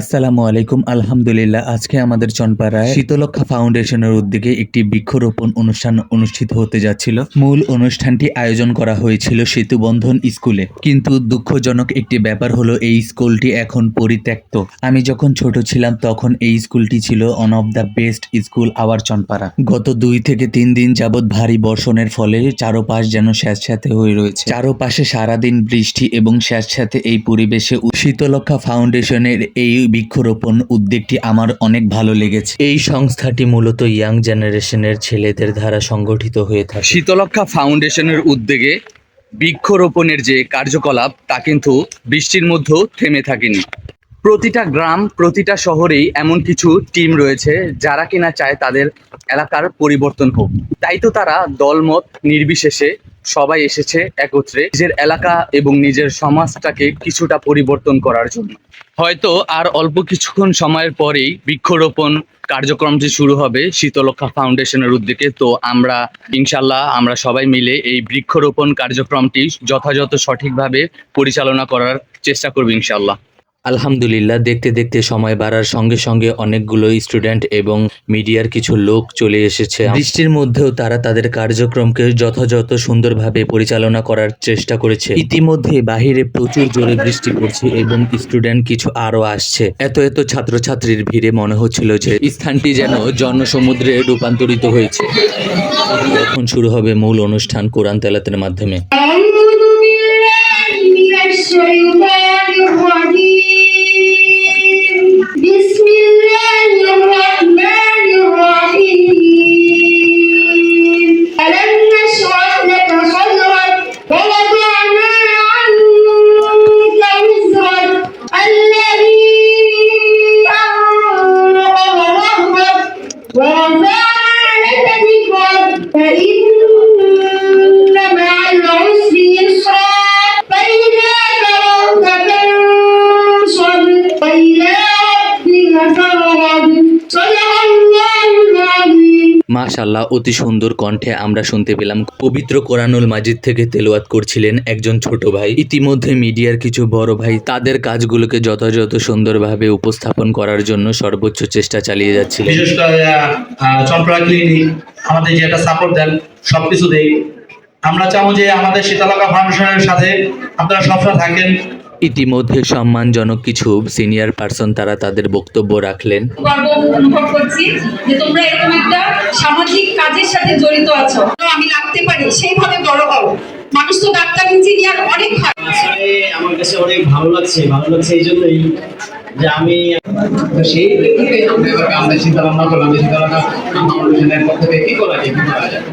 আসসালামু আলাইকুম, আলহামদুলিল্লাহ। আজকে আমাদের চনপাড়ায় শীতলক্ষা ফাউন্ডেশনের উদ্যোগে একটি বৃক্ষরোপণ অনুষ্ঠান অনুষ্ঠিত হতে যাচ্ছিল। মূল অনুষ্ঠানটি আয়োজন করা হয়েছিল সেতুবন্ধন স্কুলে। কিন্তু দুঃখজনক একটি ব্যাপার হলো, এই স্কুলটি এখন পরিত্যক্ত। আমি যখন ছোট ছিলাম, তখন এই স্কুলটি ছিল one of the best school our Chanpara. গত দুই থেকে তিন দিন যাবৎ ভারী বর্ষণের ফলে চারোপাশ যেন স্যাঁতস্যাঁতে হয়ে রয়েছে। চারোপাশে সারাদিন বৃষ্টি এবং স্যাঁতস্যাঁতে এই পরিবেশে শীতলক্ষা ফাউন্ডেশনের এই বৃক্ষরোপণ উদ্যোগটি আমার অনেক ভালো লেগেছে। এই সংস্থাটি মূলত ইয়াং জেনারেশনের ছেলেদের দ্বারা সংগঠিত হয়ে থাকে। শীতলক্ষা ফাউন্ডেশনের উদ্যোগে বৃক্ষরোপণের যে কার্যকলাপ, তা কিন্তু বৃষ্টির মধ্যেও থেমে থাকেনি। প্রতিটা গ্রাম, প্রতিটা শহরেই এমন কিছু টিম রয়েছে যারা কিনা চায় তাদের এলাকার পরিবর্তন হোক। তাই তো তারা দলমত নির্বিশেষে সবাই এসেছে একত্রে নিজের এলাকা এবং নিজের সমাজটাকে কিছুটা পরিবর্তন করার জন্য। হয়তো আর অল্প কিছুক্ষণ সময়ের পরেই বৃক্ষরোপণ কার্যক্রমটি শুরু হবে শীতলক্ষা ফাউন্ডেশনের উদ্যোগে। তো আমরা, ইনশাল্লাহ, আমরা সবাই মিলে এই বৃক্ষরোপণ কার্যক্রমটি যথাযথ সঠিকভাবে পরিচালনা করার চেষ্টা করব, ইনশাল্লাহ। আলহামদুলিল্লাহ, দেখতে দেখতে সময় বাড়ার সঙ্গে সঙ্গে অনেকগুলো স্টুডেন্ট এবং মিডিয়ার কিছু লোক চলে এসেছে। বৃষ্টির মধ্যেও তারা তাদের কার্যক্রমকে যথাযথ সুন্দরভাবে পরিচালনা করার চেষ্টা করেছে। ইতিমধ্যে বাহিরে প্রচুর জোরে বৃষ্টি পড়ছে এবং স্টুডেন্ট কিছু আরও আসছে। এত এত ছাত্রছাত্রীর ভিড়ে মনে হচ্ছিল যে স্থানটি যেন জনসমুদ্রে রূপান্তরিত হয়েছে। এখন শুরু হবে মূল অনুষ্ঠান কোরআন তেলাতের মাধ্যমে। মাশাল্লাহ অতি সুন্দর কণ্ঠে আমরা শুনতে পেলাম। পবিত্র কোরআনুল মাজিদ থেকে তেলাওয়াত করছিলেন একজন ছোট ভাই। ইতিমধ্যে মিডিয়ার কিছু বড় ভাই তাদের কাজগুলোকে যথাযথ সুন্দরভাবে উপস্থাপন করার জন্য সর্বোচ্চ চেষ্টা চালিয়ে যাচ্ছিলেন। বিশেষ আমাদের যে একটা সাপোর্ট দেন, সবকিছু দেই। আমরা চাবো যে আমাদের শীতলকা ফাউন্ডেশনের সাথে আপনারা সবসময় থাকেন। ইতিমধ্যে সম্মানজনক কিছু সিনিয়র পার্সন তারা তাদের বক্তব্য রাখলেন। গর্ব অনুভব করছি যে তোমরা এরকম একটা সামাজিক কাজের সাথে জড়িত আছো। আমি লাগতে পারি সেইভাবে বড় হও। মানুষ তো ডাক্তার ইঞ্জিনিয়ার অনেক আসলে আমার কাছে অনেক ভালো লাগছে ভালো লাগছে এই জন্যই যে আমি সেই প্রেক্ষিতে আমরা এবার চিন্তা ভাবনা করলাম যে চিন্তা ভাবনা ফাউন্ডেশনের পক্ষ থেকে কি করা যায় কি করা যায়?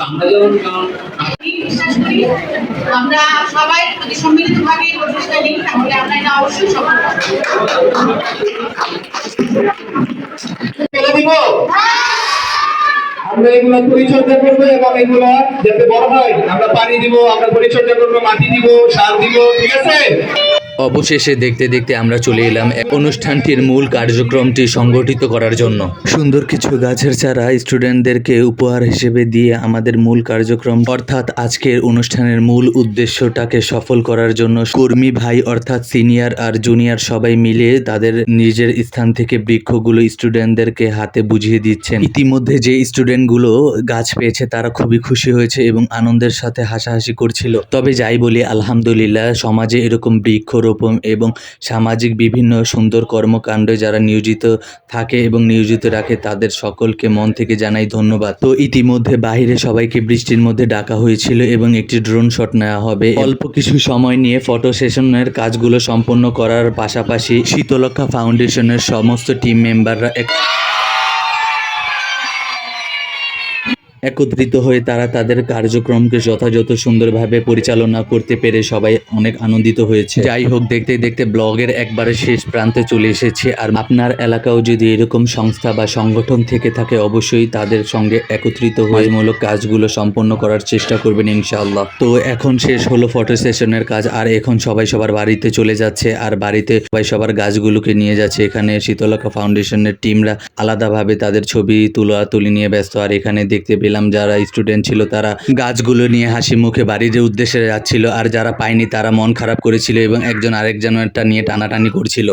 আমরা আমি বিশ্বাস করি আমরা সবাই যদি প্রচেষ্টা নিই তাহলে আমরা এটা অবশ্যই সফল আমরা এগুলো পরিচর্যা করব এবং এগুলো যাতে বড় হয়, আমরা পানি দিব, আমরা পরিচর্যা করব, মাটি দিব, সার দিব, ঠিক আছে? অবশেষে দেখতে দেখতে আমরা চলে এলাম অনুষ্ঠানটির মূল কার্যক্রমটি সংগঠিত করার জন্য। সুন্দর কিছু গাছের চারা স্টুডেন্টদেরকে উপহার হিসেবে দিয়ে আমাদের মূল কার্যক্রম, অর্থাৎ আজকের অনুষ্ঠানের মূল উদ্দেশ্যটাকে সফল করার জন্য কর্মী ভাই, অর্থাৎ সিনিয়র আর জুনিয়র সবাই মিলে তাদের নিজের স্থান থেকে বৃক্ষগুলো স্টুডেন্টদেরকে হাতে বুঝিয়ে দিচ্ছেন। ইতিমধ্যে যে স্টুডেন্টগুলো গাছ পেয়েছে, তারা খুবই খুশি হয়েছে এবং আনন্দের সাথে হাসাহাসি করছিল। তবে যাই বলি, আলহামদুলিল্লাহ, সমাজে এরকম বৃক্ষরোপণ এবং সামাজিক বিভিন্ন সুন্দর কর্মকাণ্ডে যারা নিয়োজিত থাকে এবং নিয়োজিত রাখে, তাদের সকলকে মন থেকে জানাই ধন্যবাদ। তো ইতিমধ্যে বাইরে সবাইকে বৃষ্টির মধ্যে ডাকা হয়েছিল এবং একটি ড্রোন শট নেওয়া হবে। অল্প কিছু সময় নিয়ে ফটো সেশনের কাজগুলো সম্পন্ন করার পাশাপাশি শীতলক্ষা ফাউন্ডেশনের সমস্ত টিম মেম্বাররা একত্রিত হয়ে তারা তাদের কার্যক্রমকে যথাযথ সুন্দরভাবে পরিচালনা করতে পেরে সবাই অনেক আনন্দিত হয়েছে। যাই হোক, দেখতে দেখতে ব্লগের একবারে শেষ প্রান্তে চলে এসেছে। আর আপনার এলাকাও যদি এরকম সংস্থা বা সংগঠন থেকে থাকে, অবশ্যই তাদের সঙ্গে একত্রিত হয়ে মূলক কাজগুলো সম্পন্ন করার চেষ্টা করবেন ইনশাআল্লাহ। তো এখন শেষ হলো ফটো সেশনের কাজ, আর এখন সবাই সবার বাড়িতে চলে যাচ্ছে, আর বাড়িতে সবাই সবার গাছগুলোকে নিয়ে যাচ্ছে। এখানে শীতলক্ষা ফাউন্ডেশনের টিমরা আলাদাভাবে তাদের ছবি তোলা তুলি নিয়ে ব্যস্ত, আর এখানে দেখতে পেলাম, যারা স্টুডেন্ট ছিল তারা গাছগুলো নিয়ে হাসি মুখে বাড়ির উদ্দেশ্যে যাচ্ছিল, আর যারা পায়নি তারা মন খারাপ করেছিল এবং একজন আরেকজনেরটা নিয়ে টানাটানি করছিল।